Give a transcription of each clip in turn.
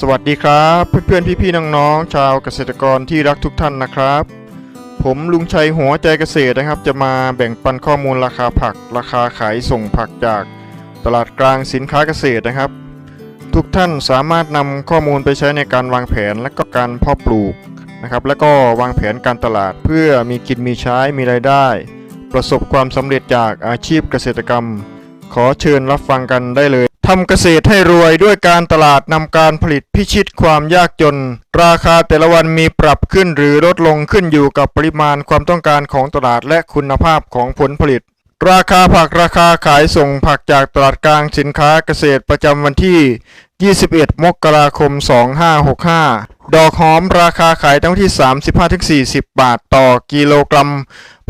สวัสดีครับเพื่อนๆพี่ๆน้องๆชาวเกษตรกรที่รักทุกท่านนะครับ ผมลุงชัยหัวใจเกษตรนะครับ จะมาแบ่งปันข้อมูลราคาผัก ราคาขายส่งผักจากตลาดกลางสินค้าเกษตรนะครับ ทุกท่านสามารถนำข้อมูลไปใช้ในการวางแผนและก็การเพาะปลูกนะครับ แล้วก็วางแผนการตลาดเพื่อมีกินมีใช้มีรายได้ ประสบความสำเร็จจากอาชีพเกษตรกรรม ขอเชิญรับฟังกันได้เลย ทำเกษตรให้รวยด้วยการตลาดนำการผลิตพิชิตความยากจน ราคาแต่ละวันมีปรับขึ้นหรือลดลงขึ้นอยู่กับปริมาณความต้องการของตลาดและคุณภาพของผลผลิต ราคาผักราคาขายส่งผักจากตลาดกลางสินค้าเกษตรประจำวันที่ 21 มกราคม 2565 ดอกหอมราคาขายตั้งที่ 35-40 บาทต่อกิโลกรัม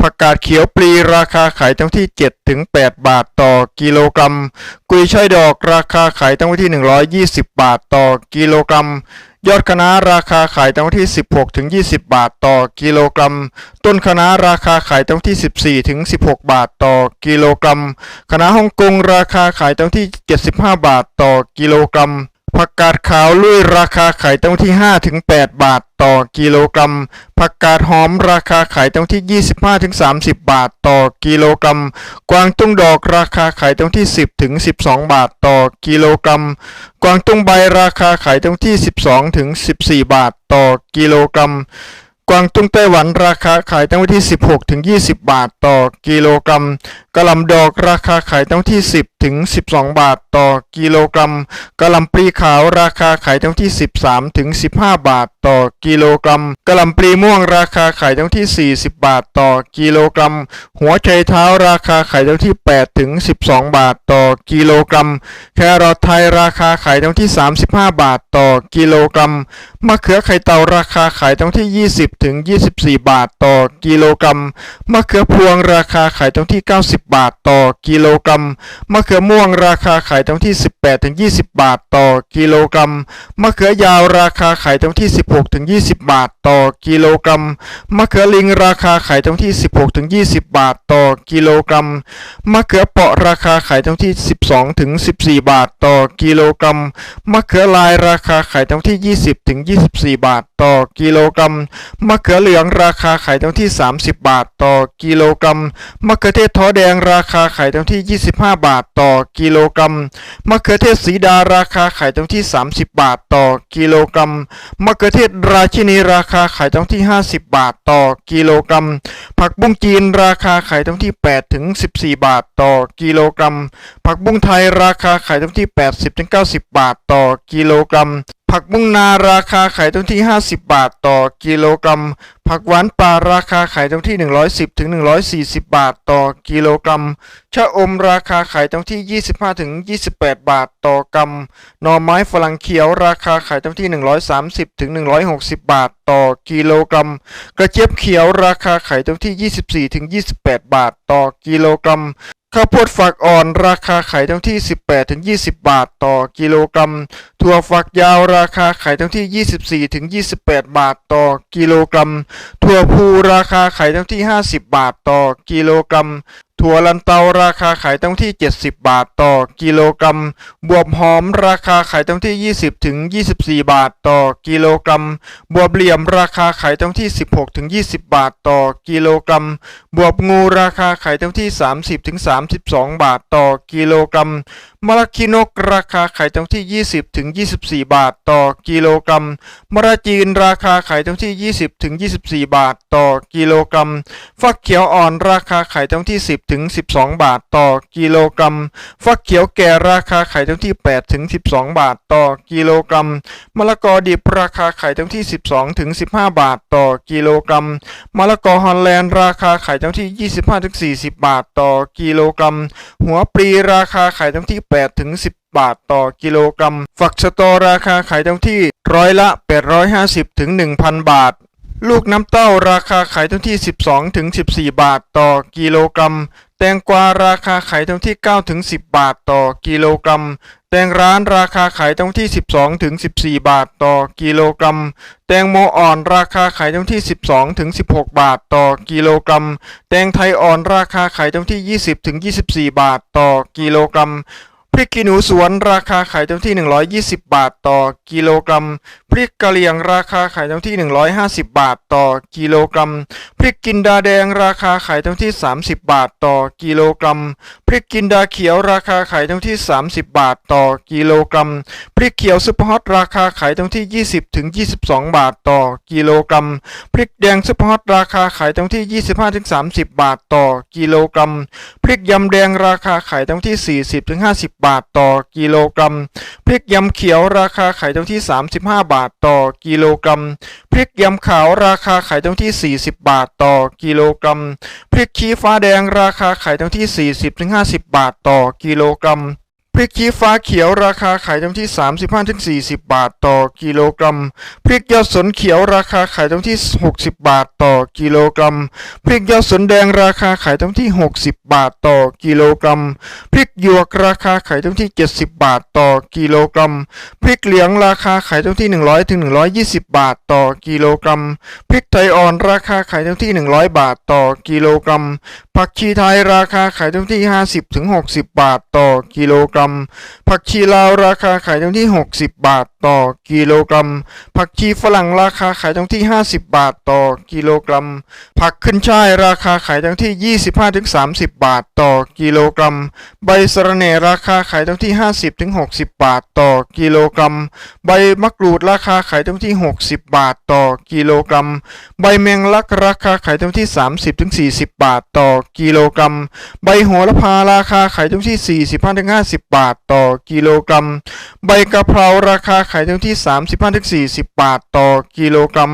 ผักกาดเขียวปลีราคาขายตั้งที่7-8บาทต่อกิโลกรัม กุยช่ายดอกราคาขายตั้งที่ 120 บาทต่อกิโลกรัม ยอดคะน้าราคาขายตั้งที่ 16-20 บาทต่อกิโลกรัม ต้นคะน้าราคาขายตั้งที่ 14-16 บาทต่อกิโลกรัม คะน้าฮ่องกงราคาขายตั้งที่ 75 บาทต่อกิโลกรัม ผักกาดขาวลุยราคาขายตั้งที่ 5-8 บาทต่อกิโลกรัม ผักกาดหอมราคาขายตั้งที่ 25-30 บาทต่อกิโลกรัม กวางตุ้งดอกราคาขายตั้งที่ 10-12 บาทต่อกิโลกรัม กวางตุ้งใบราคาขายตั้งที่ 12-14 บาทต่อกิโลกรัม กวางตุ้งไต้หวันราคาขายตั้งที่ 16ถึง20 บาทต่อกิโลกรัม กะหล่ำดอกราคาขายตั้งที่ 10 ถึง 12 บาทต่อกิโลกรัมกะหล่ำปลีขาวราคาขายตั้งที่ 13 ถึง 15 บาทต่อกิโลกรัมกะหล่ำปลีม่วงราคาขายตั้งที่ 40 บาทต่อกิโลกรัม หัวไชเท้าราคาขายตั้งที่ 8 ถึง 12 บาทต่อกิโลกรัม แครอทไทยราคาขายตั้งที่ 35 บาทต่อกิโลกรัมมะเขือไข่เต่าราคาขายตั้งที่ 20 ถึง 24 บาทต่อกิโลกรัมมะเขือพวงราคาขายตั้งที่ 90บาทต่อกิโลกรัม มะเขือม่วงราคาขายตั้งที่ 18ถึง20 บาทต่อกิโลกรัม มะเขือยาวราคาขายตั้งที่ 16ถึง20 บาทต่อกิโลกรัม มะเขือลิงราคาขายตั้งที่ 16ถึง20 บาทต่อกิโลกรัม มะเขือเปาะราคาขายตั้งที่ 12ถึง14 บาทต่อกิโลกรัม มะเขือลายราคาขายตั้งที่ 20ถึง24 บาทต่อกิโลกรัม มะเขือเหลืองราคาขายตั้งที่ 30 บาทต่อกิโลกรัม มะเขือเทศท้อแดงราคาขายตั้งที่ 25 บาทต่อกิโลกรัม มะเขือเทศสีดาราคาขายตั้งที่ 30 บาทต่อกิโลกรัม มะเขือเทศราชินีราคาขายตั้งที่ 50 บาทต่อกิโลกรัม ผักบุ้งจีนราคาขายตั้งที่ 8 ถึง 14 บาทต่อกิโลกรัม ผักบุ้งไทยราคาขายตั้งที่ 80 ถึง 90 บาทต่อกิโลกรัม ผักบุ้งนาราคาขายตั้งที่ 50 บาทต่อกิโลกรัม ผักหวานป่าราคาขายตั้งที่ 110ถึง140 บาทต่อกิโลกรัม ชะอมราคาขายตั้งที่ 25ถึง28 บาทต่อกรัม หน่อไม้ฝรั่งเขียวราคาขายตั้งที่ 130ถึง160 บาทต่อกิโลกรัม กระเจี๊ยบเขียวราคาขายตั้งที่ 24ถึง28 บาทต่อกิโลกรัม ข้าวโพดฝักอ่อนราคาขายทั้งที่ 18ถึง20 บาทต่อกิโลกรัม ถั่วฝักยาวราคาขายทั้งที่ 24ถึง28 บาทต่อกิโลกรัม ถั่วพูราคาขายทั้งที่ 50 บาทต่อกิโลกรัม ถั่วลันเตาราคาขายตั้งที่ 70 บาทต่อกิโลกรัม บวบหอมราคาขายตั้งที่ 20ถึง24 บาทต่อกิโลกรัม บวบเหลี่ยมราคาขายตั้งที่ 16ถึง20 บาทต่อกิโลกรัม บวบงูราคาขายตั้งที่ 30ถึง32 บาทต่อกิโลกรัมมะระคินกราคาขายตั้งที่ 20ถึง24 บาทต่อกิโลกรัมมะระจีนราคาขายตั้งที่ 20ถึง24 บาทต่อกิโลกรัม ฟักเขียวอ่อนราคาขายตั้งที่ 10ถึง12 บาทต่อกิโลกรัม ฟักเขียวแก่ราคาขายตั้งที่8ถึง12 บาทต่อกิโลกรัม มะละกอดิบราคาขายตั้งที่ 12ถึง15 บาทต่อกิโลกรัม มะละกอฮอลแลนด์ราคาขายตั้งที่ 25ถึง40 บาทต่อกิโลกรัม หัวปลีราคาขายตั้งที่8ถึง10บาทต่อกิโลกรัม ฝักสตอราคาขายตั้งที่ร้อยละ 850ถึง1,000 บาท ลูกน้ำเต้าราคาขายตั้งที่ 12ถึง14 บาทต่อกิโลกรัม แตงกวาราคาขายตั้งที่9ถึง10 บาทต่อกิโลกรัม แตงร้านราคาขายตั้งที่ 12ถึง14 บาทต่อกิโลกรัม แตงโมอ่อนราคาขายตั้งที่ 12ถึง16 บาทต่อกิโลกรัม แตงไทยอ่อนราคาขายตั้งที่ 20ถึง24 บาทต่อกิโลกรัมพริกขี้หนูสวนราคาขายเต็มที่ 120 บาทต่อกิโลกรัม ริกกะเหรี่ยงราคาขายเต็มที่ 150 บาทต่อกิโลกรัม พริกกินดาแดงราคาขายเต็มที่ 30 บาทต่อกิโลกรัม พริกกินดาเขียวราคาขายเต็มที่ 30 บาทต่อกิโลกรัม พริกเขียวซุปเปอร์ฮอตราคาขายเต็มที่ 20ถึง22 บาทต่อกิโลกรัม พริกแดงซุปเปอร์ฮอตราคาขายเต็มที่ 25ถึง30 บาทต่อกิโลกรัม พริกยำแดงราคาขายเต็มที่ 40ถึง50 บาทต่อกิโลกรัม พริกยำเขียวราคาขายเต็มที่ 35 บาทต่อกิโลกรัม พริกยำขาวราคาขายตั้งที่ 40 บาทต่อกิโลกรัม พริกชี้ฟ้าแดงราคาขายตั้งที่ 40ถึง50 บาทต่อกิโลกรัม พริกชี้ฟ้าเขียวราคาขายต็มที่ 35-40 บาทต่อกิโลกรัม พริกยอดสนเขียวราคาขายต็มที่ 60 บาทต่อกิโลกรัม พริกยอดสนแดงราคาขายต็มที่ 60 บาทต่อกิโลกรัม พริกหยวกราคาขายต็มที่ 70 บาทต่อกิโลกรัม พริกเหลืองราคาขายต็มที่ 100ถึง120 บาทต่อกิโลกรัม พริกไทยอ่อนราคาขายต็มที่ 100 บาทต่อกิโลกรัม ผักชีไทยราคาขายต็มที่ 50ถึง60 บาทต่อกิโลกรัมผักชีลาวราคาขายตรงที่ 60 บาท ต่อกิโลกรัม ผักชีฝรั่งราคาขายเต็มที่ 50 บาทต่อกิโลกรัม ผักขึ้นช่ายราคาขายเต็มที่ 25ถึง30 บาทต่อกิโลกรัม ใบสะระแหน่ราคาขายเต็มที่ 50ถึง60 บาทต่อกิโลกรัม ใบมะกรูดราคาขายเต็มที่ 60 บาทต่อกิโลกรัม ใบแมงลักราคาขายเต็มที่ 30ถึง40 บาทต่อกิโลกรัม ใบโหระพาราคาขายเต็มที่ 45ถึง50 บาทต่อกิโลกรัม ใบกะเพราราคาขายเต็มที่ 35ถึง40 บาทต่อกิโลกรัม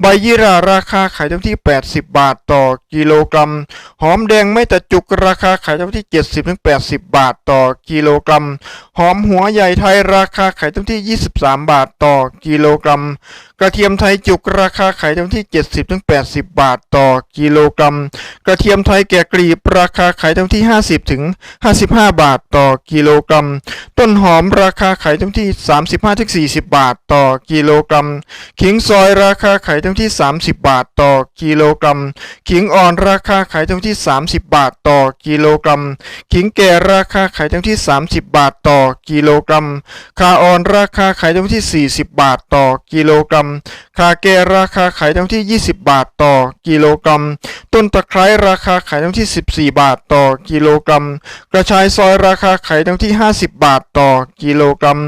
ใบยี่หร่าราคาขายเต็มที่ 80 บาทต่อกิโลกรัม หอมแดงไม่ตะจุกราคาขายเต็มที่ 70ถึง80 บาทต่อกิโลกรัม หอมหัวใหญ่ไทยราคาขายเต็มที่ 23 บาทต่อกิโลกรัม กระเทียมไทยจุกราคาขายเต็มที่ 70ถึง80 บาทต่อกิโลกรัม กระเทียมไทยแก่กลีบราคาขายเต็มที่ 50ถึง55 บาทต่อกิโลกรัม ต้นหอมราคาขายเต็มที่ 35ถึง40 บาทต่อกิโลกรัม ขิงซอยราคาขายเต็มที่ 30 บาทต่อกิโลกรัม ขิงอ่อนราคาขายเต็มที่ 30 บาทต่อกิโลกรัม ขิงแก่ราคาขายเต็มที่ 30 บาทต่อกิโลกรัมคาอ่อนราคาขายเต็มที่ 40 บาทต่อกิโลกรัมคาแก่ราคาขายเต็มที่ 20 บาทต่อกิโลกรัม ต้นตะไคร้ราคาขายเต็มที่ 14 บาทต่อกิโลกรัม กระชายซอยราคาขายเต็มที่ 50 บาทต่อกิโลกรัม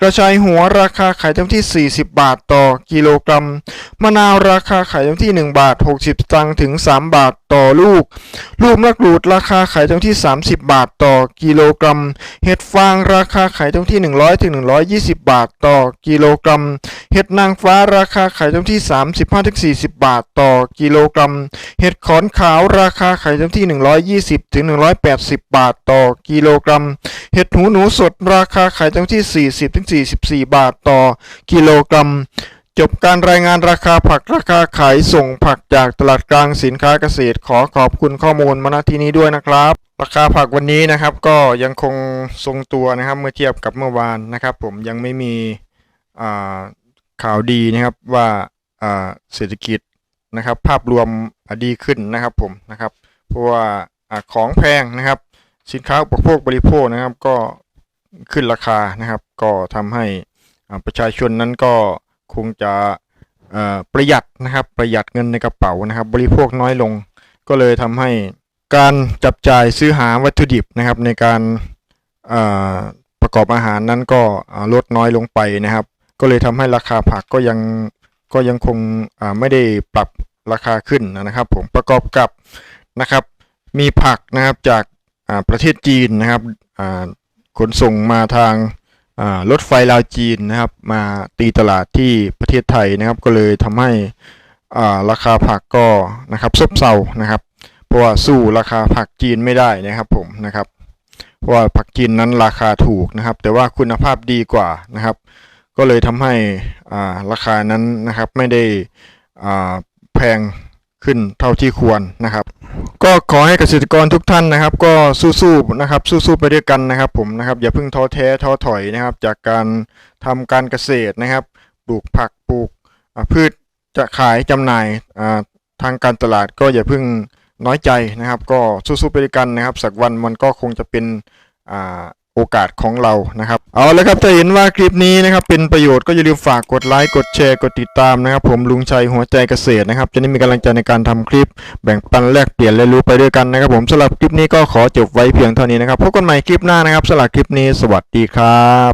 กระชายหัวราคาขายเต็มที่ 40 บาทต่อกิโลกรัม มะนาวราคาขายเต็มที่ 1 บาท 60 สตางค์ถึง 3 บาทต่อลูก ลูกมะกรูดราคาขายเต็มที่ 30 บาทต่อกิโลกรัม เห็ดฟางราคาขายเต็มที่ 100ถึง120 บาทต่อกิโลกรัม เห็ดนางฟ้าราคาขายเต็มที่ 35ถึง40 บาทต่อกิโลกรัม เห็ดขอนขาวราคาขายเต็มที่ 120ถึง180 บาทต่อกิโลกรัม เห็ดหูหนูสดราคาขายเต็มที่ 40ถึง44 บาทาทต่อกิโลกรัม จบการรายงานราคาผักราคาขายส่งผักจากตลาดกลางสินค้าเกษตร ขอขอบคุณข้อมูลมาณที่นี้ด้วยนะครับ ราคาผักวันนี้นะครับก็ยังคงทรงตัวนะครับเมื่อเทียบกับเมื่อวานนะครับ ผมยังไม่มีข่าวดีนะครับว่าเศรษฐกิจนะครับ ภาพรวมดีขึ้นนะครับผมนะครับเพราะว่าอของแพงนะครับ สินค้าอุปโภคบริโภคนะครับก็ขึ้นราคานะครับ ก็ทำให้ ประชาชนนั้นก็คงจะประหยัดนะครับประหยัดเงินในกระเป๋านะครับ บริโภคน้อยลง ก็เลยทำให้การจับจ่ายซื้อหาวัตถุดิบนะครับ ในการประกอบอาหารนั้นก็ลดน้อยลงไปนะครับ ก็เลยทำให้ราคาผักก็ยังก็ยังคงไม่ได้ปรับราคาขึ้นนะครับ ผมประกอบกับนะครับมีผักนะครับจากประเทศจีนนะครับขนส่งมาทาง รถไฟลาวจีนนะครับ มาตีตลาดที่ประเทศไทยนะครับ ก็เลยทำให้อ่าราคาผักก็นะครับซบเซานะครับ เพราะว่าสู้ราคาผักจีนไม่ได้นะครับผมนะครับเพราะว่าผักจีนนั้นราคาถูกนะครับ แต่ว่าคุณภาพดีกว่านะครับ ก็เลยทำให้อ่าราคานั้นนะครับไม่ได้อ่าแพงขึ้นเท่าที่ควรนะครับ ก็ขอให้เกษตรกรทุกท่านนะครับ ก็สู้ๆนะครับ สู้ๆไปด้วยกันนะครับ ผมนะครับ อย่าเพิ่งท้อแท้ท้อถอยนะครับ จากการทำการเกษตรนะครับปลูกผักปลูกพืชจะขายจำหน่ายทางการตลาดก็อย่าเพิ่งน้อยใจนะครับ ก็สู้ๆไปด้วยกันนะครับ สักวันมันก็คงจะเป็นอ่า โอกาสของเรานะครับ เอาละครับถ้าเห็นว่าคลิปนี้นะครับเป็นประโยชน์ก็อย่าลืมฝากกดไลค์กดแชร์กดติดตามนะครับ ผมลุงชัยหัวใจเกษตรนะครับ จะได้มีกำลังใจในการทำคลิป แบ่งปันแลกเปลี่ยนเรียนรู้ไปด้วยกันนะครับ ผมสำหรับคลิปนี้ก็ขอจบไว้เพียงเท่านี้นะครับพบกันใหม่คลิปหน้านะครับสำหรับคลิปนี้สวัสดีครับ